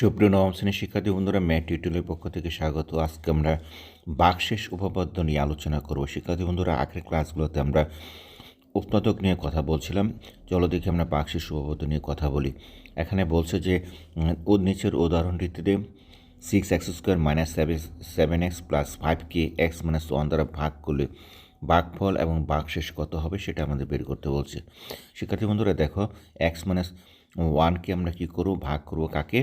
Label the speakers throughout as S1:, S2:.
S1: সুপ্রিয় নবম শ্রেণির শিক্ষার্থী বন্ধুরা, ম্যাট টিউটোরিয়ালের পক্ষ থেকে স্বাগত। আজকে আমরা বাকশেষ উপপাদ্য নিয়ে আলোচনা করব। শিক্ষার্থী বন্ধুরা, আগের ক্লাসগুলোতে আমরা উৎপাদক নিয়ে কথা বলছিলাম। চলো দেখি আমরা বাকশেষ উপপাদ্য নিয়ে কথা বলি। এখানে বলছে যে ও নিচের উদাহরণটিতে six x square minus seven seven x plus five কে এক্স মাইনাস ওয়ান দ্বারা ভাগ করলে বাঘফল এবং বাঘশেষ কত হবে সেটা আমাদের বের করতে বলছে। শিক্ষার্থী বন্ধুরা, দেখো এক্স মাইনাস ওয়ানকে আমরা কী করব? ভাগ করব কাকে?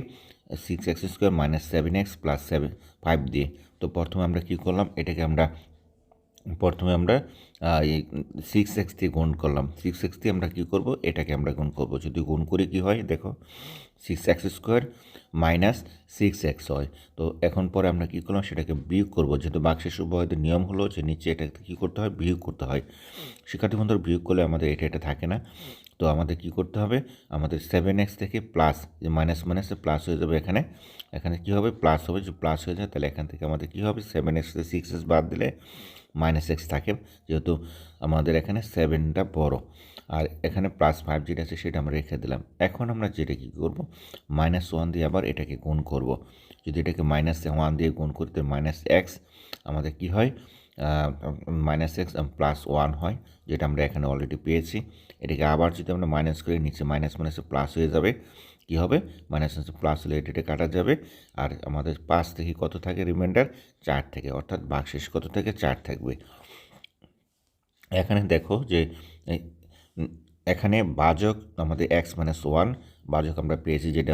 S1: Six x square minus seven x plus seven five দিয়ে তো প্রথমে আমরা কী করলাম? এটাকে আমরা প্রথমে আমরা এই সিক্স এক্স দিয়ে গুণ করলাম। সিক্স এক্স দিয়ে আমরা কী করব? এটাকে আমরা গুণ করব। যদি গুণ করে কী হয়? দেখো six x square minus six x হয় তো এখন পরে আমরা কী করলাম? সেটাকে বিয়োগ করব। যেহেতু বাক্সের উভয়দের নিয়ম হলো যে নিচে এটাকে কী করতে হয়? বিয়োগ করতে হয়। শিক্ষার্থী বন্ধুরা, বিয়োগ করলে আমাদের এটা এটা থাকে না। তো আমাদের কি করতে হবে? আমাদের সেভেন এক্স থেকে প্লাস যে মাইনাস মাইনাসে প্লাস হয়ে যাবে এখানে। এখানে কি হবে? প্লাস হবে। যে প্লাস হয়ে যায়, তাহলে এখান থেকে আমাদের কি হবে? সেভেন এক্স থেকে সিক্স এক্স বাদ দিলে মাইনাস এক্স থাকে, যেহেতু আমাদের এখানে সেভেনটা বড়। আর এখানে প্লাস ফাইভ যেটা আছে সেটা আমরা রেখে দিলাম। এখন আমরা যেটা কী করব? মাইনাস ওয়ান দিয়ে আবার এটাকে গুণ করব। যদি এটাকে মাইনাস ওয়ান দিয়ে গুণ করি তো মাইনাস এক্স আমাদের কি হয়? মাইনাস এক্স প্লাস ওয়ান হয়, যেটা আমরা এখানে অলরেডি পেয়েছি। এটাকে আবার যদি আমরা মাইনাস করি, নিচে মাইনাস মাইনাসে প্লাস হয়ে যাবে। কি হবে? মাইনাস প্লাস হলে এটা কাটা যাবে। আর আমাদের পাঁচ থেকে কত থাকে রিমাইন্ডার চার থেকে। অর্থাৎ বাকশেষ কত থেকে? চার থাকবে। এখানে দেখো যে এখানে বাজক আমাদের এক্স মাইনাস ওয়ান বাজক আমরা পেয়েছি যেটা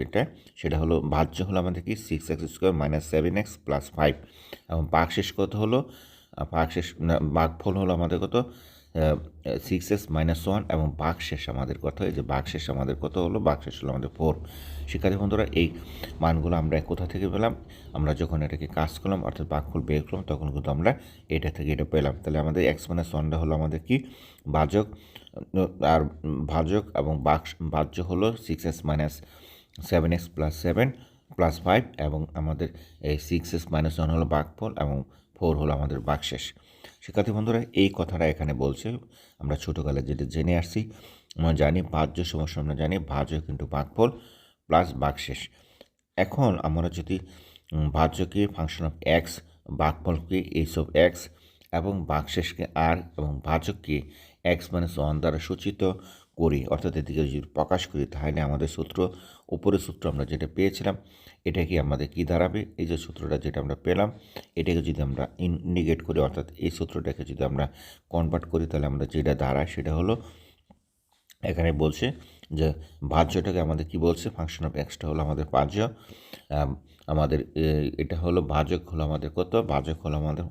S1: এটা সেটা হলো ভাজ্য হলো আমাদের কি? Six x square minus seven x plus five এবং বাকশেষ কত হলো? না, বাঘফল হলো আমাদের কত? সিক্স এক্স মাইনাস ওয়ান এবং বাকশেষ আমাদের কত এই যে বাকশেষ আমাদের কত হলো? বাকশেষ হলো আমাদের ফোর শিক্ষার্থী বন্ধুরা, এই মানগুলো আমরা কোথা থেকে পেলাম? আমরা যখন এটাকে কাজ করলাম, অর্থাৎ বাঘফল বের করলাম, তখন কিন্তু আমরা এটা থেকে এটা পেলাম। তাহলে আমাদের এক্স মাইনাস ওয়ানটা হলো আমাদের কি? বাজক আর ভাজক এবং বাক্স, বাহ্য হলো six s minus seven x plus seven plus five এবং আমাদের এই সিক্স এস মাইনাস ওয়ান হলো বাঘফল এবং ফোর হলো আমাদের বাকশেষ। শিক্ষার্থী বন্ধুরা, এই কথাটা এখানে বলছে। আমরা ছোটোকালে যেটা জেনে আসছি, আমরা জানি ভাজ্য সমস্যা, আমরা জানি ভাজ্য কিন্তু বাঘফল প্লাস বাকশেষ। এখন আমরা যদি ভাজ্যকে ফাংশন অফ এক্স বাঘফলকে এইসব এক্স এবং বাকশেষকে আর এবং ভাজককে এক্স মাইনাস ওয়ান দ্বারা সূচিত করি, অর্থাৎ এদিকে যদি প্রকাশ করি, তাহলে আমাদের সূত্র, উপরের সূত্র আমরা যেটা পেয়েছিলাম এটা কি আমাদের কি দাঁড়াবে? এই যে সূত্রটা যেটা আমরা পেলাম, এটাকে যদি আমরা ইন্ডিকেট করি, অর্থাৎ এই সূত্রটাকে যদি আমরা কনভার্ট করি, তাহলে আমরা যেটা দাঁড়ায় সেটা হলো, এখানে বলছে যে ভাজ্যটাকে আমাদের কি বলছে? ফাংশন অফ এক্সটা হলো আমাদের ভাজ্য। আমাদের এটা হলো ভাজক হলো আমাদের কত? ভাজক হলো আমাদের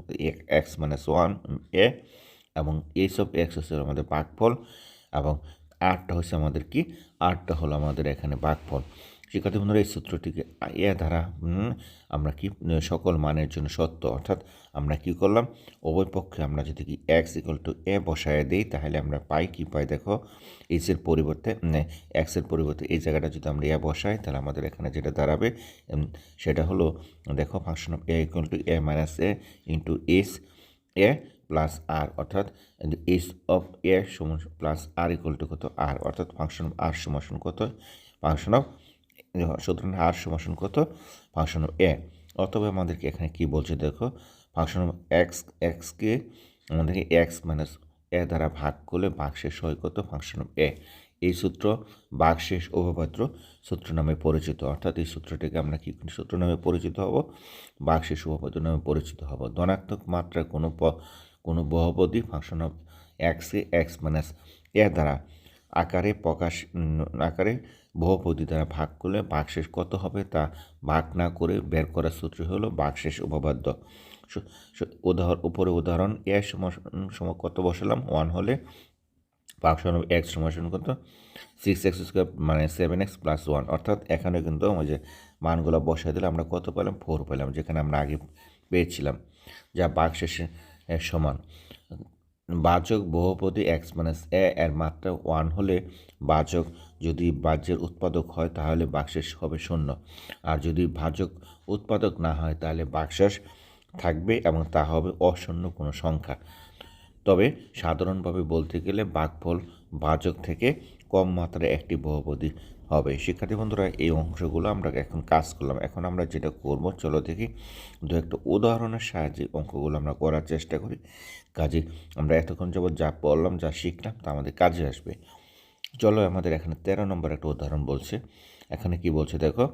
S1: এক্স মাইনাস ওয়ান এ এবং এইসব এক্স হচ্ছে আমাদের বাঘফল এবং আটটা হচ্ছে আমাদের কি? আটটা হলো আমাদের এখানে বাঘফল শিক্ষার্থী বন্ধুরা, এই সূত্রটিকে এ দ্বারা আমরা কি সকল মানের জন্য সত্য, অর্থাৎ আমরা কি করলাম? উভয় পক্ষে আমরা যদি কি এক্স ইকুয়াল টু এ বসায় দিই, তাহলে আমরা পাই কি পাই? দেখো এইচের পরিবর্তে এক্সের পরিবর্তে এই জায়গাটা যদি আমরা এ বসাই, তাহলে আমাদের এখানে যেটা দাঁড়াবে সেটা হলো, দেখো function of a equal to a minus a into s a plus r অর্থাৎ এস অফ এ সমান প্লাস আর ইকুয়াল টু কত? আর অর্থাৎ ফাংশন অফ আর সমান কত? ফাংশন অফ সুতরাং আর সমান কত? ফাংশন অফ এ অথবা আমাদেরকে এখানে কি বলছে দেখো? ফাংশন অফ এক্স এক্সকে আমাদেরকে এক্স মাইনাস এ দ্বারা ভাগ করলে ভাগশেষ হয় কত? ফাংশন অফ এ এই সূত্র ভাগশেষ উপপাদ্য সূত্র নামে পরিচিত। অর্থাৎ এই সূত্রটিকে আমরা কি সূত্র নামে পরিচিত হব। ভাগশেষ উপপাদ্য নামে পরিচিত হব। ধনাত্মক মাত্রার কোনো কোনো বহুপদী ফাংশন অফ এক্সে এক্স মাইনাস এ দ্বারা আকারে প্রকাশ আকারে বহুপদী দ্বারা ভাগ করলে ভাগশেষ কত হবে তা ভাগ না করে বের করার সূত্র হলো ভাগশেষ উপপাদ্য। উদাহরণ উপরে উদাহরণ, এ সম সম কত বসালাম? ওয়ান হলে অফ এক্স সমান কত? সিক্স এক্স স্কোয়ার মানে সেভেন এক্স প্লাস ওয়ান। অর্থাৎ এখানে কিন্তু ওই যে মানগুলো বসাই দিলে আমরা কত পেলাম? ফোর পেলাম, যেখানে আমরা আগে পেয়েছিলাম, যা বাকশেষে সমান। বাচক বহুপদী এক্স মাইনাস এ এর মাত্রা ওয়ান হলে বাচক যদি বাজ্যের উৎপাদক হয়, তাহলে বাকশেষ হবে শূন্য। আর যদি ভাজক উৎপাদক না হয়, তাহলে বাকশেষ থাকবে এবং তা হবে অশূন্য কোনো সংখ্যা। তবে সাধারণভাবে বলতে গেলে বাঘফল বাচক থেকে কম মাত্রায় একটি বহুপদী হবে। শিক্ষার্থী বন্ধুরা, এই অংশগুলো আমরা এখন কাজ করলাম। এখন আমরা যেটা করব, চলো দেখি। দু একটা উদাহরণের সাহায্যে অঙ্কগুলো আমরা করার চেষ্টা করি। কাজে আমরা এতক্ষণ যাবৎ যা পড়লাম যা শিখলাম, তা আমাদের কাজে আসবে। চলো আমাদের এখানে তেরো নম্বর একটা উদাহরণ বলছে। এখানে কি বলছে দেখো,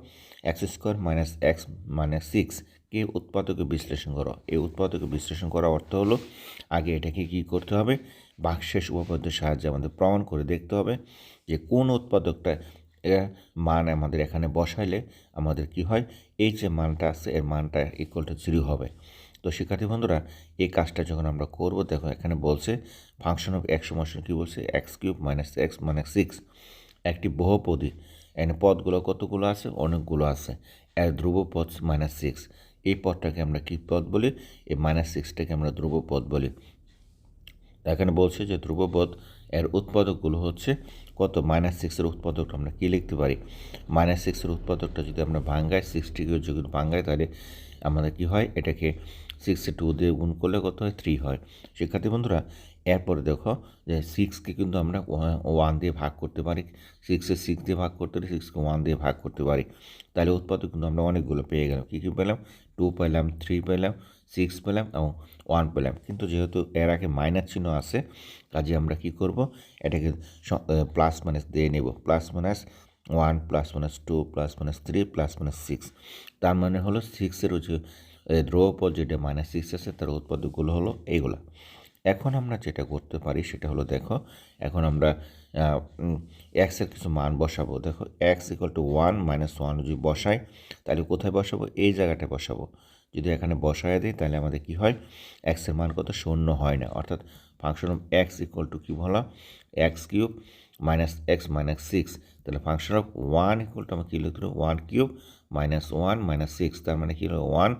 S1: x square minus x minus six, কে উৎপাদকে বিশ্লেষণ করো? এই উৎপাদকে বিশ্লেষণ করার অর্থ হলো, আগে এটাকে কি করতে হবে? বাক্সেস উপপাদ্যের সাহায্যে আমাদের প্রমাণ করে দেখতে হবে যে কোন উৎপাদকটা এর মান আমাদের এখানে বসাইলে আমাদের কি হয়? এই যে মানটা আছে, এর মানটা ইকুয়াল টু জিরো হবে। তো শিক্ষার্থী বন্ধুরা, এই কাজটা যখন আমরা করব, দেখো এখানে বলছে ফাংশন অফ এক্স মোশন কী বলছে? X cube minus x minus six একটি বহুপদী। এখানে পদগুলো কতগুলো আছে? অনেকগুলো আছে। এর ধ্রুব পদ মাইনাস সিক্স এই পদটাকে আমরা কী পদ বলি? এই মাইনাস সিক্সটাকে আমরা ধ্রুব পদ বলি। এখানে বলছে যে ধ্রুবপদ এর উৎপাদকগুলো হচ্ছে কত? মাইনাস সিক্সের উৎপাদকটা আমরা কী লিখতে পারি? মাইনাস সিক্সের উৎপাদকটা যদি আমরা ভাঙ্গাই সিক্সটিকে যদি ভাঙ্গাই, তাহলে আমাদের কী হয়? এটাকে সিক্সে টু দিয়ে গুণ করলে কত হয়? থ্রি হয়। শিক্ষার্থী বন্ধুরা, এরপরে দেখো যে সিক্সকে কিন্তু আমরা ওয়ান দিয়ে ভাগ করতে পারি। সিক্সে সিক্স দিয়ে ভাগ করতে পারি সিক্সকে ওয়ান দিয়ে ভাগ করতে পারি। তাহলে উৎপাদক কিন্তু আমরা অনেকগুলো পেয়ে গেলাম। কী কী পেলাম? টু পেলাম থ্রি পেলাম সিক্স পেলাম এবং ওয়ান পেলাম। কিন্তু যেহেতু এর আগে মাইনাস চিহ্ন আছে, কাজে আমরা কি করব? এটাকে প্লাস মাইনাস দিয়ে নেব। Plus minus one plus minus two plus minus three plus minus six তার মানে হলো সিক্সের যে ধ্রুবপদ যেটা মাইনাস সিক্স আছে, তার উৎপাদকগুলো হলো এইগুলো। এখন আমরা যেটা করতে পারি সেটা হলো দেখো, এখন আমরা এক্সের কিছু মান বসাবো। দেখো x equal to one minus one যদি বসাই, তাহলে কোথায় বসাবো? এই জায়গাটায় বসাবো। যদি এখানে বসায় দিই, তাহলে আমাদের কি হয়? এক্সের মান কত? শূন্য হয় না। অর্থাৎ function of x equal to কী বলা x cube minus x minus six তাহলে function of one equal to আমরা কী লিখতে one cube minus one minus six তার মানে কী হলো? ওয়ান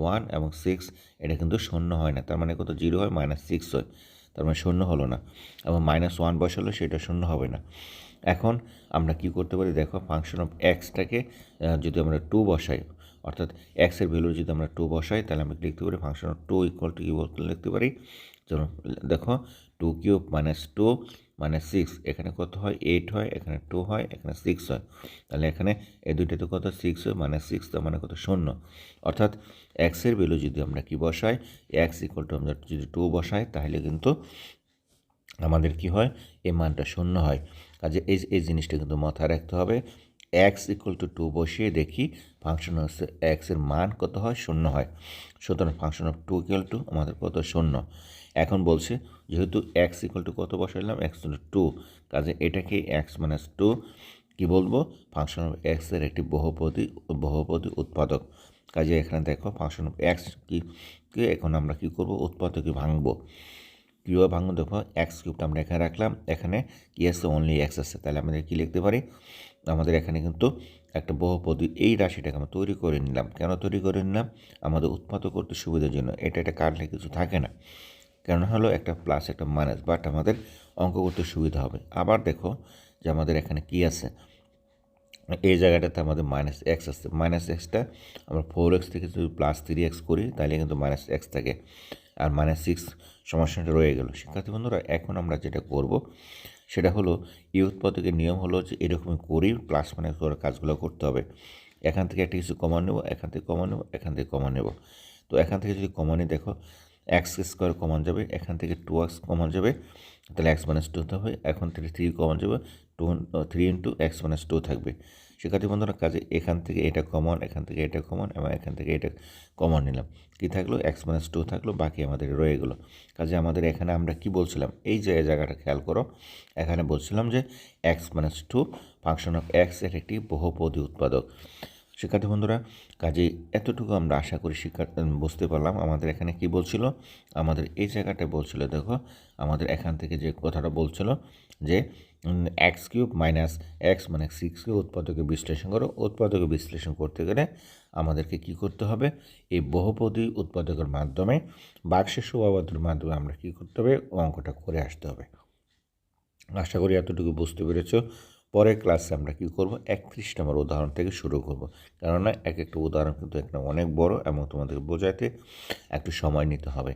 S1: ওয়ান এবং সিক্স এটা কিন্তু শূন্য হয় না। তার মানে কত? জিরো হয় মাইনাস সিক্স হয়। তার মানে শূন্য হলো না। এবং মাইনাস ওয়ান বসালো সেটা শূন্য হবে না। এখন আমরা কি করতে পারি? দেখো ফাংশন অফ এক্সটাকে যদি আমরা টু বসাই অর্থাৎ এক্সের ভ্যালু যদি আমরা টু বসাই, তাহলে আমরা লিখতে পারি? ফাংশন টু ইকুয়াল টু কী বলতে লিখতে পারি। চলো, দেখো two cube minus two minus six এখানে কত হয়? এইট হয়, এখানে টু হয়, এখানে সিক্স হয়। তাহলে এখানে এই দুইটাতে কত? সিক্স হয় মাইনাস সিক্স তার মানে কত? শূন্য। অর্থাৎ এক্সের ভ্যালু যদি আমরা কি বসাই? এক্স ইকুয়াল টু আমরা যদি টু বসাই, তাহলে কিন্তু আমাদের কি হয়? এই মানটা শূন্য হয়। কাজে এই এই জিনিসটা কিন্তু মাথায় রাখতে হবে। এক্স ইকুয়াল টু টু বসিয়ে দেখি ফাংশন হচ্ছে এক্সের মান কত হয়? শূন্য হয়। সুতরাং function of two equal to আমাদের কত? শূন্য। এখন বলছে, যেহেতু এক্স ইকুয়াল টু কত বসাইলাম? এক্স টু কাজে এটাকে এক্স মাইনাস টু কী বলব? ফাংশন অফ এক্সের একটি বহুপদী বহুপদী উৎপাদক। কাজে এখানে দেখো ফাংশন অফ এক্স কি এখন আমরা কি করব? উৎপাদকে ভাঙবো। কীভাবে ভাঙবো? দেখো এক্স কিউবটা আমরা এখানে রাখলাম। এখানে কি আছে অনলি এক্স আছে। তাহলে আমাদের কী লিখতে পারি? আমাদের এখানে কিন্তু একটা বহুপদী এই রাশিটাকে আমরা তৈরি করে নিলাম। কেন তৈরি করে নিলাম? আমাদের উৎপাদক করতে সুবিধার জন্য। এটা এটা কাটলে কিছু থাকে না। কেন হলো একটা প্লাস একটা মাইনাস বাট আমাদের অঙ্ক করতে সুবিধা হবে। আবার দেখো যে আমাদের এখানে কি আছে? এই জায়গাটাতে আমাদের মাইনাস এক্স আসছে মাইনাস এক্সটা আমরা ফোর এক্স থেকে যদি প্লাস থ্রি এক্স করি, তাহলে কিন্তু মাইনাস এক্স থাকে। আর মাইনাস সিক্স সমস্যাটা রয়ে গেল। শিক্ষার্থী বন্ধুরা, এখন আমরা যেটা করব, সেটা হলো এই উৎপাদকের নিয়ম হলো যে এরকমই করি প্লাস মাইনাস করে কাজগুলো করতে হবে। এখান থেকে একটা কিছু কমান নেব, এখান থেকে কমান নেব, এখান থেকে কমান নেব। তো এখান থেকে যদি কমানে দেখো এক্স স্কোয়ার কমন যাবে, এখান থেকে টু এক্স কমন যাবে, তাহলে এক্স মাইনাস টু হবে, এখন থেকে থ্রি কমন যাবে two three into x minus two থাকবে। শিক্ষার্থী বন্ধুরা, কাজে এখান থেকে এটা কমন এখান থেকে এটা কমন এবং এখান থেকে এটা কমন নিলাম। কি থাকল? এক্স মাইনাস টু থাকল, বাকি আমাদের রয়ে গেলো। কাজে আমাদের এখানে আমরা কি বলছিলাম? এই যে জায়গাটা খেয়াল করো, এখানে বলছিলাম যে x minus two function of এক্সের একটি বহুপদী উৎপাদক। শিক্ষার্থী বন্ধুরা, কাজে এতটুকু আমরা আশা করি শিক্ষা বুঝতে পারলাম। আমাদের এখানে কি বলছিল? আমাদের এই জায়গাটায় বলছিল, দেখো, আমাদের এখান থেকে যে কথাটা বলছিল যে এক্স কিউব মাইনাস এক্স মানে সিক্স কিউব উৎপাদকে বিশ্লেষণ করো। উৎপাদকে বিশ্লেষণ করতে গেলে আমাদেরকে কি করতে হবে? এই বহুপদী উৎপাদকের মাধ্যমে, বাক্সের শোভাবাদের মাধ্যমে আমরা কি করতে হবে? অঙ্কটা করে আসতে হবে। আশা করি এতটুকু বুঝতে পেরেছ। পরের ক্লাসে আমরা কী করব? একত্রিশ নম্বর উদাহরণ থেকে শুরু করব। কেননা এক একটা উদাহরণ কিন্তু একটা অনেক বড় এবং তোমাদের বোঝাতে একটু সময় নিতে হবে।